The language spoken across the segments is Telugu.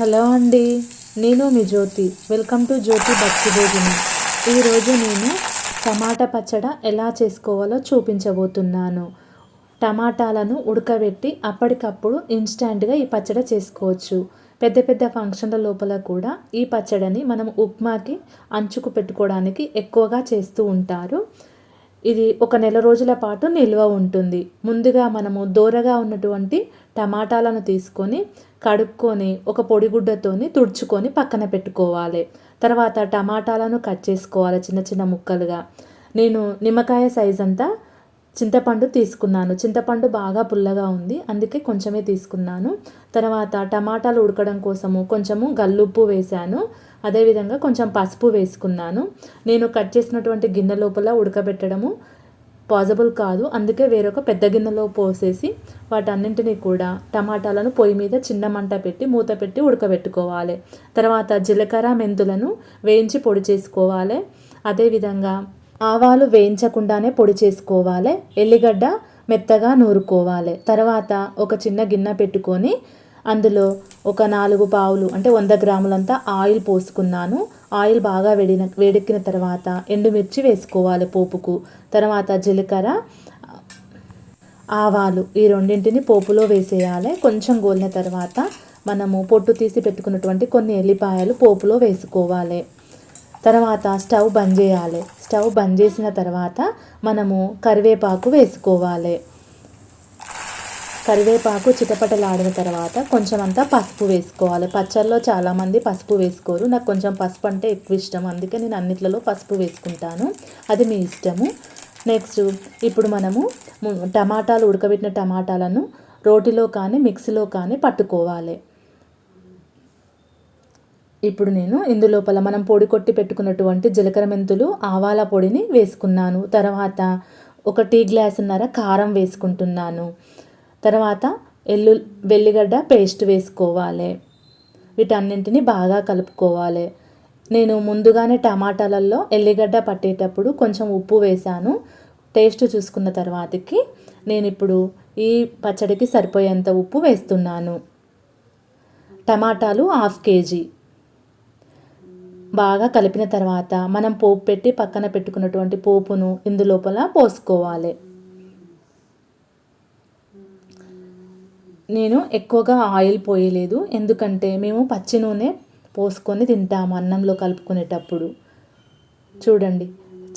హలో అండి నేను మీ జ్యోతి. వెల్కమ్ టు జ్యోతి భక్తి భోజనం. ఈరోజు నేను టమాటా పచ్చడ ఎలా చేసుకోవాలో చూపించబోతున్నాను. టమాటాలను ఉడకబెట్టి అప్పటికప్పుడు ఇన్స్టాంట్గా ఈ పచ్చడి చేసుకోవచ్చు. పెద్ద పెద్ద ఫంక్షన్ల లోపల కూడా ఈ పచ్చడిని మనం ఉప్మాకి అంచుకు పెట్టుకోవడానికి ఎక్కువగా చేస్తూ ఉంటారు. ఇది ఒక నెల రోజుల పాటు నిల్వ ఉంటుంది. ముందుగా మనము దూరగా ఉన్నటువంటి టమాటాలను తీసుకొని కడుక్కొని ఒక పొడిగుడ్డతోని తుడుచుకొని పక్కన పెట్టుకోవాలి. తర్వాత టమాటాలను కట్ చేసుకోవాలి చిన్న చిన్న ముక్కలుగా. నేను నిమ్మకాయ సైజ్ అంతా చింతపండు తీసుకున్నాను. చింతపండు బాగా పుల్లగా ఉంది అందుకే కొంచెమే తీసుకున్నాను. తర్వాత టమాటాలు ఉడకడం కోసము కొంచెము గల్లుప్పు వేశాను. అదేవిధంగా కొంచెం పసుపు వేసుకున్నాను. నేను కట్ చేసినటువంటి గిన్నె లోపల ఉడకబెట్టడము పాసిబుల్ కాదు. అందుకే వేరొక పెద్ద గిన్నెలో పోసేసి వాటన్నింటినీ కూడా టమాటాలను పొయ్యి మీద చిన్న మంట పెట్టి మూత పెట్టి ఉడకబెట్టుకోవాలి. తర్వాత జీలకర్ర మెంతులను వేయించి పొడి చేసుకోవాలి. అదేవిధంగా ఆవాలు వేయించకుండానే పొడి చేసుకోవాలి. ఎల్లిగడ్డ మెత్తగా నూరుకోవాలి. తర్వాత ఒక చిన్న గిన్నె పెట్టుకొని అందులో ఒక నాలుగు పావులు అంటే వంద గ్రాములంతా ఆయిల్ పోసుకున్నాను. ఆయిల్ బాగా వేడిన వేడెక్కిన తర్వాత ఎండుమిర్చి వేసుకోవాలి పోపుకు. తర్వాత జీలకర్ర ఆవాలు ఈ రెండింటిని పోపులో వేసేయాలి. కొంచెం గోలిన తర్వాత మనము పొట్టు తీసి పెట్టుకున్నటువంటి కొన్ని ఎల్లిపాయలు పోపులో వేసుకోవాలి. తర్వాత స్టవ్ బంద్ చేయాలి. స్టవ్ బంద్ చేసిన తర్వాత మనము కరివేపాకు వేసుకోవాలి. కరివేపాకు చిటపటలాడిన తర్వాత కొంచెం అంతా పసుపు వేసుకోవాలి. పచ్చళ్ళలో చాలామంది పసుపు వేసుకోరు. నాకు కొంచెం పసుపు అంటే ఎక్కువ ఇష్టం. అందుకే నేను అన్నిట్లలో పసుపు వేసుకుంటాను. అది మీ ఇష్టము. నెక్స్ట్ ఇప్పుడు మనము టమాటాలు ఉడకబెట్టిన టమాటాలను రోటిలో కానీ మిక్సీలో కానీ పట్టుకోవాలి. ఇప్పుడు నేను ఇందులోపల మనం పొడి కొట్టి పెట్టుకున్నటువంటి జీలకర్ర మెంతులు ఆవాల పొడిని వేసుకున్నాను. తర్వాత ఒక టీ గ్లాసున్నర కారం వేసుకుంటున్నాను. తర్వాత ఎల్లు వెల్లిగడ్డ పేస్ట్ వేసుకోవాలి. వీటన్నింటిని బాగా కలుపుకోవాలి. నేను ముందుగానే టమాటాలలో ఎల్లిగడ్డ పట్టేటప్పుడు కొంచెం ఉప్పు వేశాను. టేస్ట్ చూసుకున్న తర్వాతకి నేను ఇప్పుడు ఈ పచ్చడికి సరిపోయేంత ఉప్పు వేస్తున్నాను. టమాటాలు హాఫ్ కేజీ. బాగా కలిపిన తర్వాత మనం పోపు పెట్టి పక్కన పెట్టుకున్నటువంటి పోపును ఇందులోపల పోసుకోవాలి. నేను ఎక్కువగా ఆయిల్ పోయలేదు. ఎందుకంటే మేము పచ్చి నూనె పోసుకొని తింటాము అన్నంలో కలుపుకునేటప్పుడు. చూడండి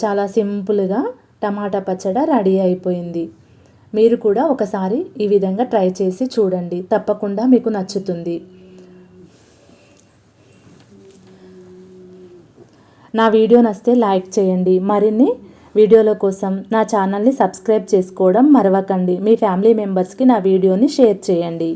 చాలా సింపుల్గా టమాటా పచ్చడ రెడీ అయిపోయింది. మీరు కూడా ఒకసారి ఈ విధంగా ట్రై చేసి చూడండి. తప్పకుండా మీకు నచ్చుతుంది. నా వీడియో నచ్చితే లైక్ చేయండి. మరిన్ని వీడియోల కోసం నా ఛానల్ని సబ్స్క్రైబ్ చేసుకోవడం మరవకండి. మీ ఫ్యామిలీ మెంబర్స్కి నా వీడియోని షేర్ చేయండి.